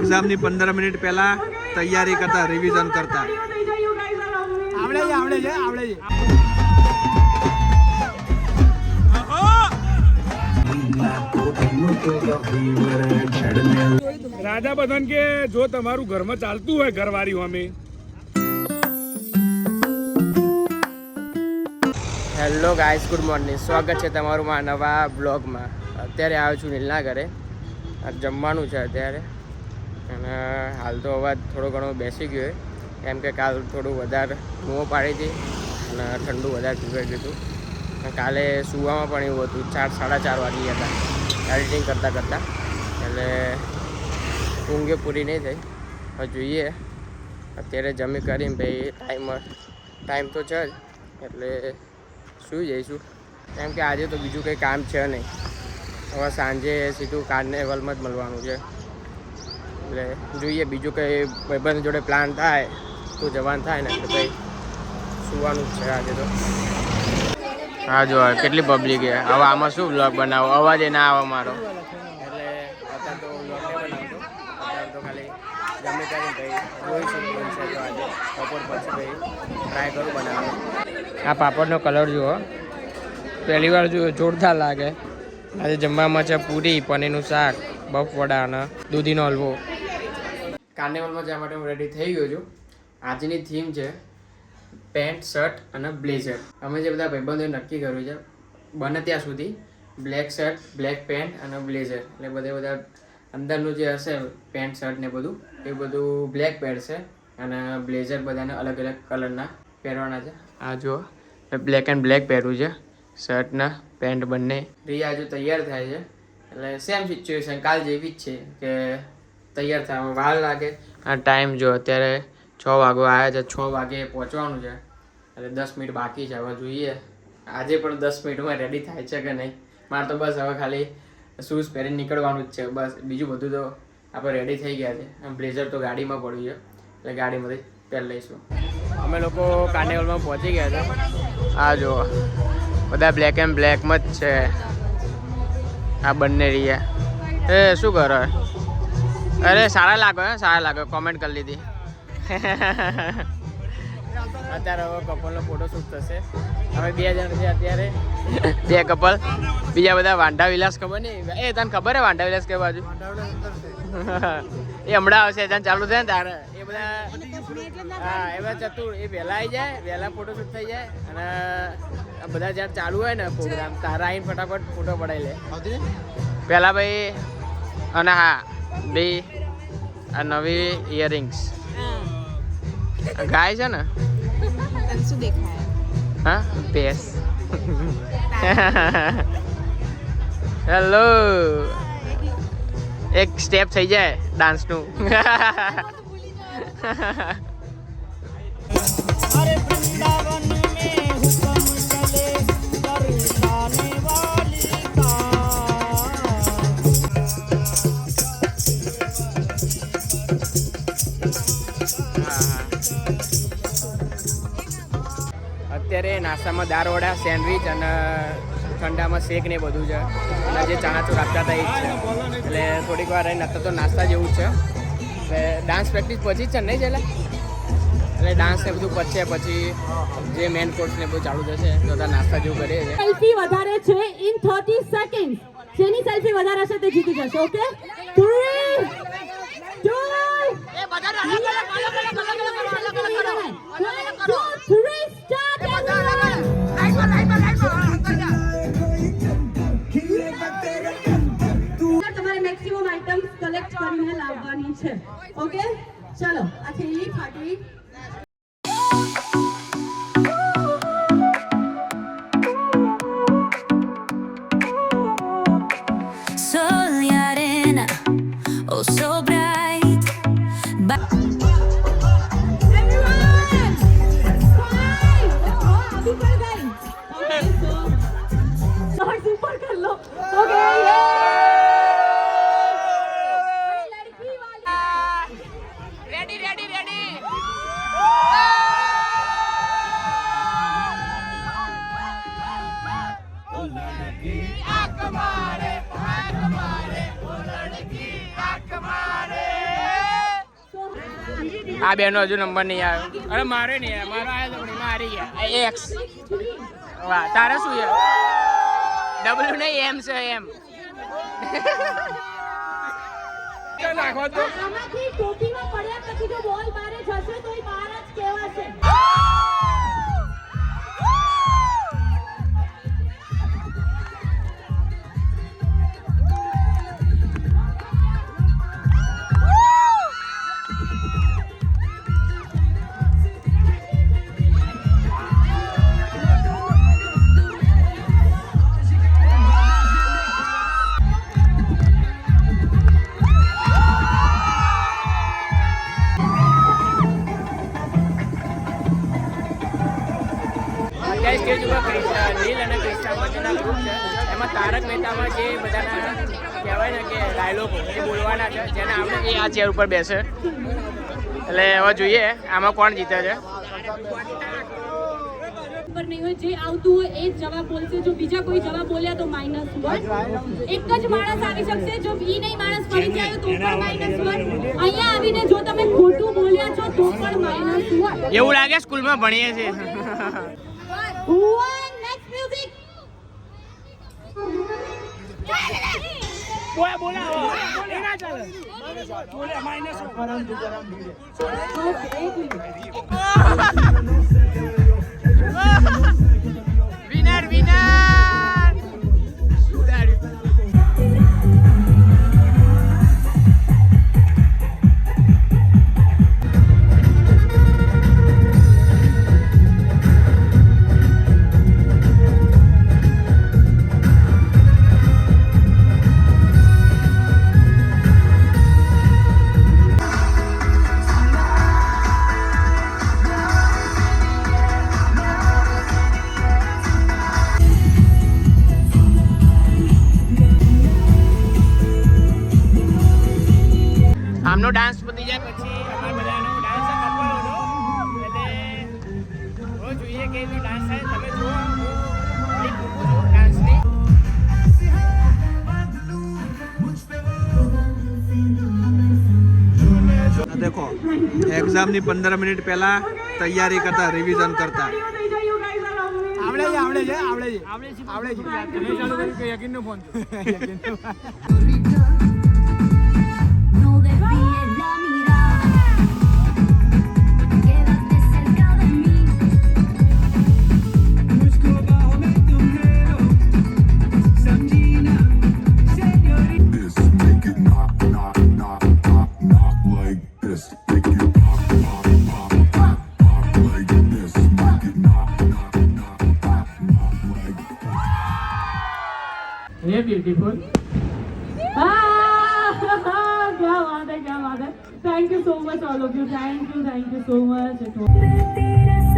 એક્ઝામની પંદર મિનિટ પહેલા તૈયારી કરતા રિવિઝન કરતા. આવડે છે આવડે છે આવડે છે. રાજા બધન કે જો તમારું ઘરમાં ચાલતું હોય ઘરવાળી અમે. હેલો ગાઈસ ગુડ મોર્નિંગ સ્વાગત છે તમારું મારા નવા બ્લોગમાં અત્યારે આવ્યો છું નીલના ઘરે. જમવાનું છે અત્યારે. અને હાલ તો અવાજ થોડો ઘણો બેસી ગયો કેમ કે કાલ થોડું વધારે મોં પાડી હતી અને ઠંડુ વધારે પીવાઈ ગયું હતું. કાલે સુવામાં પણ એવું હતું, ચાર, સાડા ચાર વાગી હતા. એડિટિંગ કરતાં કરતાં. એટલે ઊંઘે પૂરી નહીં થઈ. હવે જોઈએ. અત્યારે જમી કરીને ભાઈ ટાઈમ ટાઈમ તો છે જ. એટલે સુઈ જઈશું. કેમ કે આજે તો બીજું કંઈ કામ છે નહીં. હવે સાંજે સીધું કાર્નિવલમાં જ મળવાનું છે. એટલે જોઈએ, બીજું કંઈ ભાઈબંધ જોડે પ્લાન થાય તો જવાનું થાય ને એટલે કંઈ સુવાનું જ છે આજે તો. હા, જો કેટલી પબ્લિક છે. હવે આમાં શું બ્લોગ બનાવો? અવાજ ના આવે મારો. એટલે આ પાપડનો કલર જુઓ. પહેલી વાર જુઓ જોરદાર લાગે. આજે જમવામાં છે પૂરી, પનીરનું શાક બફ વડા અને દૂધીનો હલવો. કાર્નિવલમાં જવા માટે હું રેડી થઈ ગયો છું. આજની થીમ છે પેન્ટ શર્ટ અને બ્લેઝર અમે જે બધા ભાઈબંધોએ નક્કી કર્યું છે, બને ત્યાં સુધી બ્લેક શર્ટ બ્લેક પેન્ટ અને બ્લેઝર એટલે બધે બધા અંદરનું જે હશે પેન્ટ શર્ટ ને બધું, એ બધું બ્લેક પહેરશે અને બ્લેઝર બધાને અલગ અલગ કલરના પહેરવાના છે. આ જો બ્લેક એન્ડ બ્લેક પહેર્યું છે શર્ટના પેન્ટ બંને. રિયા હજુ તૈયાર થાય છે. એટલે સેમ સિચ્યુએશન કાલ જેવી જ છે કે તૈયાર થવામાં વાર લાગે. આ ટાઈમ જો અત્યારે છ વાગો આવ્યા છે, છ વાગે પહોંચવાનું છે. એટલે દસ મિનિટ બાકી છે, હવે જોઈએ. આજે પણ દસ મિનિટમાં રેડી થાય છે કે નહીં? મારે તો બસ હવે ખાલી શૂઝ પહેરીને નીકળવાનું જ છે, બસ. બીજું બધું તો આપણે રેડી થઈ ગયા છે. આમ બ્લેઝર તો ગાડીમાં પડ્યું છે, એટલે ગાડીમાંથી પહેરી લઈશું. અમે લોકો કાર્નિવલમાં પહોંચી ગયા છે આ જુઓ, બધા બ્લેક એન્ડ બ્લેકમાં જ છે. આ બંને રહ્યા. એ શું કરો? અરે સારા લાગો હે સારા લાગો. કોમેન્ટ કરી લીધી. અત્યારે હવે કપલનો ફોટો શૂટ થશે. હવે બે જણ છે અત્યારે. બે કપલ બીજા બધા વાંઢા વિલાસ ખબર નહીં. એ તને ખબર હે વાંઢા વિલાસ કે બાજુ એ હમણાં આવશે ત્યાં ચાલુ થાય ને તારે. એ બધા હા એ બધા ચતુર. એ વહેલા આવી જાય વહેલા ફોટો શૂટ થઈ જાય અને બધા જ્યારે ચાલુ હોય ને પ્રોગ્રામ તારા આવીને ફટાફટ ફોટો પડાવી લે. પહેલાં ભાઈ અને હા બે આ નવી ઇયરિંગ્સ ગાય છે ને? શું દેખાય? હા ભેંસ. હેલો એક સ્ટેપ થઈ જાય ડાન્સનું અત્યારે નાસ્તામાં દાળ વડા સેન્ડવિચ અને ઠંડામાં શેક ને એ બધું છે. અને જે ચણાચોર આપતા હતા એ જ છે. એટલે થોડીક વાર રહીને અત્યારે તો નાસ્તા જેવું છે. એટલે ડાન્સ પ્રેક્ટિસ પછી જ છે નહીં એટલે એટલે ડાન્સ ને બધું પછી પછી જે મેન કોર્સ ને બધું ચાલુ થશે તો નાસ્તા જેવું કરીએ છીએ. સેલ્ફી વધારે છે ઇન 30 સેકન્ડ જેની સેલ્ફી વધારે હશે તે જીતી જશે ઓકે 3 2 તમારે ઓકે ચલો આ થેલી ફાટવી Sol y arena, oh so આ બેનો હજુ નંબર નહીં આવ્યો. અરે મારે નહીં આવ્યો. મારો આવ્યો પણ એમાં હારી ગયા. એક્સ વાહ, તારે શું છે? ડબલ્યુ નહીં એમ છે એમ નાખવા તો આમાંથી ટોપીમાં પડ્યા પછી જો બોલ મારે જશે તો એ બહાર જ કહેવાશે. છે જેને આપણે એ આ ચેર ઉપર બેસે. એટલે હવે જોઈએ આમાં કોણ જીતે છે. પર નહીં હોય જે આવતું હોય એ જ જવાબ બોલશે. જો બીજા કોઈ જવાબ બોલ્યા તો માઇનસ વન એક જ માણસ આવી શકશે જો ઈ નહીં માણસ ફરીથી આવ્યો તો પણ માઇનસ વન અહીંયા આવીને જો તમે ખોટું બોલ્યા છો તો પણ માઇનસ વન એવું લાગે સ્કૂલમાં ભણીએ છીએ. બોલા બોલા એ ના ચાલે. બોલે માઇનસ Okay, એક ડાન્સ પતી જાય. પછી અમારા બધાનો ડાન્સ કપલનો એટલે હવે જોઈએ કે એનો ડાન્સ થાય. તમે જુઓ છું દેખો એક્ઝામની પંદર મિનિટ પહેલા તૈયારી કરતા રિવિઝન કરતા. આવડે છે આવડે છે આવડે છે. આવડે છે. તમે ચાલુ યકીનનો phone Thank you so much, all of you. Thank you, thank you so much.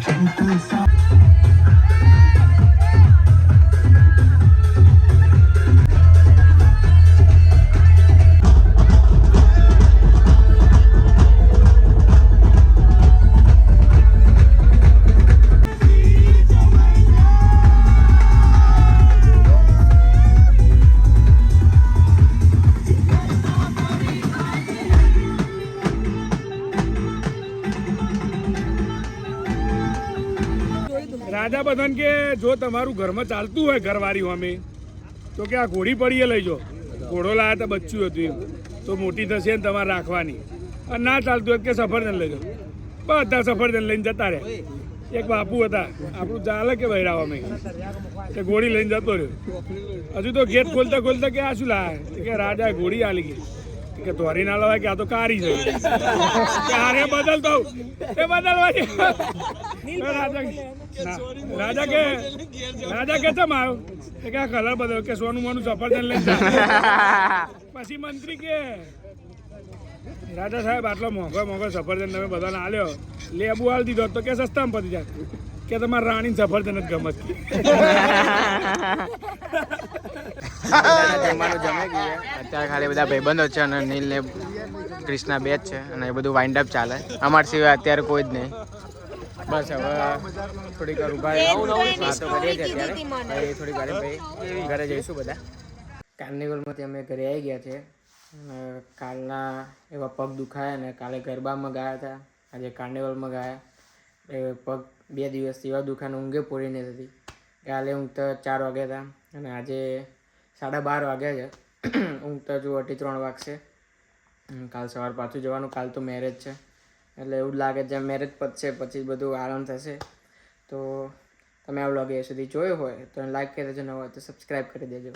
谁的笑 રાજા બધાને કે જો તમારું ઘરમાં ચાલતું હોય ઘરવાળી અમે, તો કે આ ઘોડી પડીએ લઈ જો. ઘોડો લાયા તો બચ્ચું હતું એમ. તો મોટી થશે ને તમારે રાખવાની. અને ના ચાલતું હોય કે સફરજન લઈ જાઓ બધા સફરજન લઈને જતા રહે એક બાપુ હતા. આપણું ચાલે કે બહેરાવા અમે? તે ઘોડી લઈને જતો રહ્યો. હજુ તો ગેટ ખોલતા ખોલતા કે આ શું લાવે કે રાજા, ઘોડી આલી ગઈ. કે ધોરી ના લવાય કે આ તો કારી છે. આરે બદલતો એ બદલવા રાજા કે રાજા કે ચમ આવ્યો કે આ કલર બદલ કે સોનું મોનું સફરજન લઈ જા. પછી મંત્રી કે રાજા સાહેબ આટલો મોંઘો મોંઘો સફરજન તમે બધાને આલ્યો. લેબુ હાલ દીધો તો કે સસ્તામાં પતી જાય. કે તમારે રાણી સફરજન જ ગમત જમવાનું જમી ગયું અત્યારે ખાલી બધા ભાઈબંધો છે અને નીલ ને ક્રિષ્ના બે જ છે અને એ બધું વાઇન્ડ અપ ચાલે. અમાર સિવાય અત્યારે કોઈ જ નહીં. બસ હવે થોડીક વાર ઊભા વાતો કરીએ છીએ અત્યારે થોડીક વાર પછી ઘરે જઈશું બધા. કાર્નિવલમાંથી અમે ઘરે આવી ગયા છે. કાલના એવા પગ દુખાયા ને કાલે ગરબામાં ગયા હતા. આજે કાર્નિવલમાં ગયા. એ પગ બે દિવસથી એવા દુખાને ઊંઘે પૂરી નથી થતી. કાલે ઊંઘતા ચાર વાગ્યા હતા. અને આજે સાડા બાર વાગ્યા છે. ઊંઘતા જો અઢી ત્રણ વાગશે. કાલ સવાર પાછું જવાનું. કાલ તો મેરેજ છે. એટલે એવું લાગે જેમ મેરેજ પતશે પછી બધું આરામ થશે. તો તમે આ વ્લોગ એ સુધી જોયો હોય, તો લાઈક કરી દેજો, ન હોય તો સબસ્ક્રાઈબ કરી દેજો.